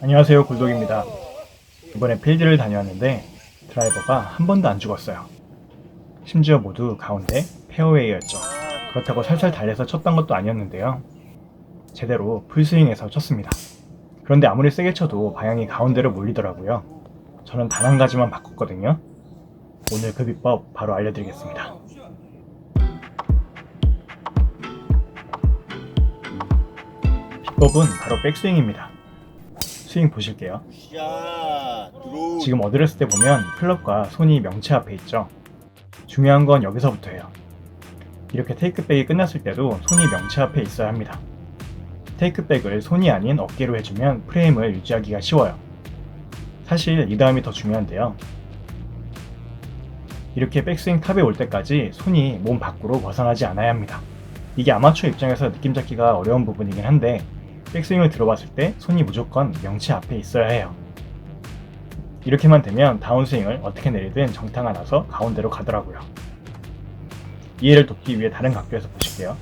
안녕하세요 굴독입니다. 이번에 필드를 다녀왔는데 드라이버가 한 번도 안 죽었어요. 심지어 모두 가운데 페어웨이였죠. 그렇다고 살살 달려서 쳤던 것도 아니었는데요. 제대로 풀스윙해서 쳤습니다. 그런데 아무리 세게 쳐도 방향이 가운데로 몰리더라고요. 저는 단 한 가지만 바꿨거든요. 오늘 그 비법 바로 알려드리겠습니다. 비법은 바로 백스윙입니다. 스윙 보실게요. 지금 어드레스 때 보면 클럽과 손이 명치 앞에 있죠. 중요한 건 여기서부터예요. 이렇게 테이크백이 끝났을 때도 손이 명치 앞에 있어야 합니다. 테이크백을 손이 아닌 어깨로 해주면 프레임을 유지하기가 쉬워요. 사실 이 다음이 더 중요한데요. 이렇게 백스윙 탑에 올 때까지 손이 몸 밖으로 벗어나지 않아야 합니다. 이게 아마추어 입장에서 느낌 잡기가 어려운 부분이긴 한데 백스윙을 들어봤을 때 손이 무조건 명치 앞에 있어야 해요. 이렇게만 되면 다운스윙을 어떻게 내리든 정타가 나서 가운데로 가더라고요. 이해를 돕기 위해 다른 각도에서 보실게요.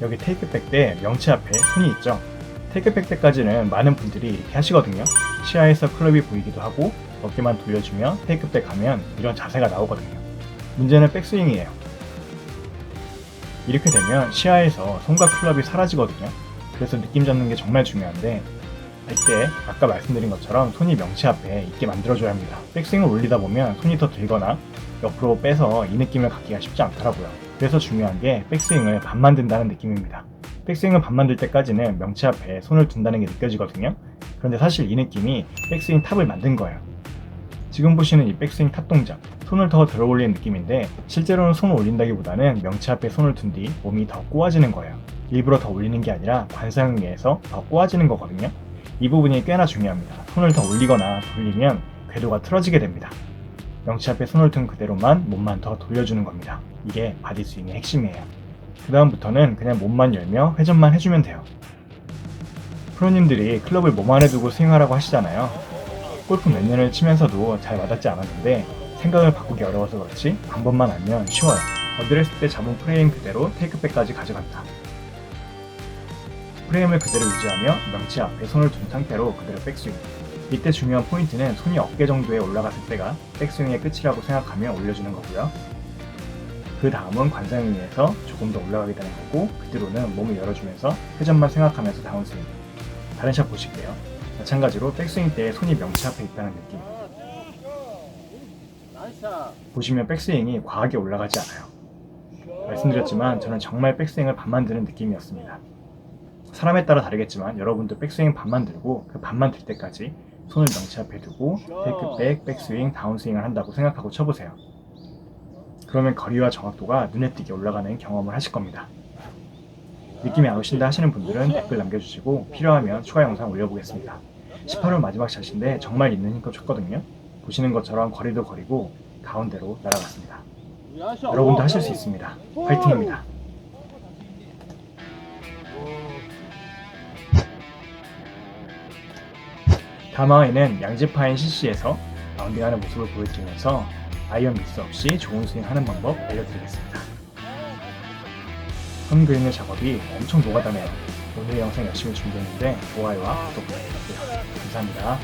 여기 테이크백 때 명치 앞에 손이 있죠. 테이크백 때까지는 많은 분들이 이렇게 하시거든요. 시야에서 클럽이 보이기도 하고 어깨만 돌려주며 테이크백 하면 이런 자세가 나오거든요. 문제는 백스윙이에요. 이렇게 되면 시야에서 손과 클럽이 사라지거든요. 그래서 느낌 잡는 게 정말 중요한데 이때 아까 말씀드린 것처럼 손이 명치 앞에 있게 만들어줘야 합니다. 백스윙을 올리다 보면 손이 더 들거나 옆으로 빼서 이 느낌을 갖기가 쉽지 않더라고요. 그래서 중요한 게 백스윙을 반 만 든다는 느낌입니다. 백스윙을 반 만 들 때까지는 명치 앞에 손을 둔다는 게 느껴지거든요. 그런데 사실 이 느낌이 백스윙 탑을 만든 거예요. 지금 보시는 이 백스윙 탑 동작, 손을 더 들어 올리는 느낌인데 실제로는 손을 올린다기보다는 명치 앞에 손을 둔 뒤 몸이 더 꼬아지는 거예요. 일부러 더 올리는 게 아니라 관상에 의해서 더 꼬아지는 거거든요. 이 부분이 꽤나 중요합니다. 손을 더 올리거나 돌리면 궤도가 틀어지게 됩니다. 명치 앞에 손을 둔 그대로만 몸만 더 돌려주는 겁니다. 이게 바디 스윙의 핵심이에요. 그 다음부터는 그냥 몸만 열며 회전만 해주면 돼요. 프로님들이 클럽을 몸 안에 두고 스윙하라고 하시잖아요. 골프 몇 년을 치면서도 잘 와닿지 않았는데 생각을 바꾸기 어려워서 그렇지 방법만 알면 쉬워요. 어드레스 때 잡은 프레임 그대로 테이크백까지 가져간다. 프레임을 그대로 유지하며 명치 앞에 손을 둔 상태로 그대로 백스윙. 이때 중요한 포인트는 손이 어깨 정도에 올라갔을 때가 백스윙의 끝이라고 생각하며 올려주는 거고요. 그 다음은 관상에 의해서 조금 더 올라가게 되는 거고 그대로는 몸을 열어주면서 회전만 생각하면서 다운스윙. 다른 샷 보실게요. 마찬가지로 백스윙 때 손이 명치 앞에 있다는 느낌. 보시면 백스윙이 과하게 올라가지 않아요. 말씀드렸지만 저는 정말 백스윙을 반만 드는 느낌이었습니다. 사람에 따라 다르겠지만 여러분도 백스윙 반만 들고 그 반만 들 때까지 손을 명치 앞에 두고 테이크백, 백스윙, 다운스윙을 한다고 생각하고 쳐보세요. 그러면 거리와 정확도가 눈에 띄게 올라가는 경험을 하실 겁니다. 느낌이 안 오신다 하시는 분들은 댓글 남겨주시고 필요하면 추가 영상 올려보겠습니다. 18홀 마지막 샷인데 정말 있는 힘껏 쳤거든요. 보시는 것처럼 거리도 거리고 가운데로 날아갔습니다. 여러분도 하실 수 있습니다. 파이팅입니다. 다마에는 양지파인 CC에서 라운딩하는 모습을 보여드리면서 아이언 미스 없이 좋은 스윙하는 방법 알려드리겠습니다. 손 그리는 작업이 엄청 노가다네요. 오늘 영상 열심히 준비했는데 좋아요와 구독 부탁드려요. 감사합니다.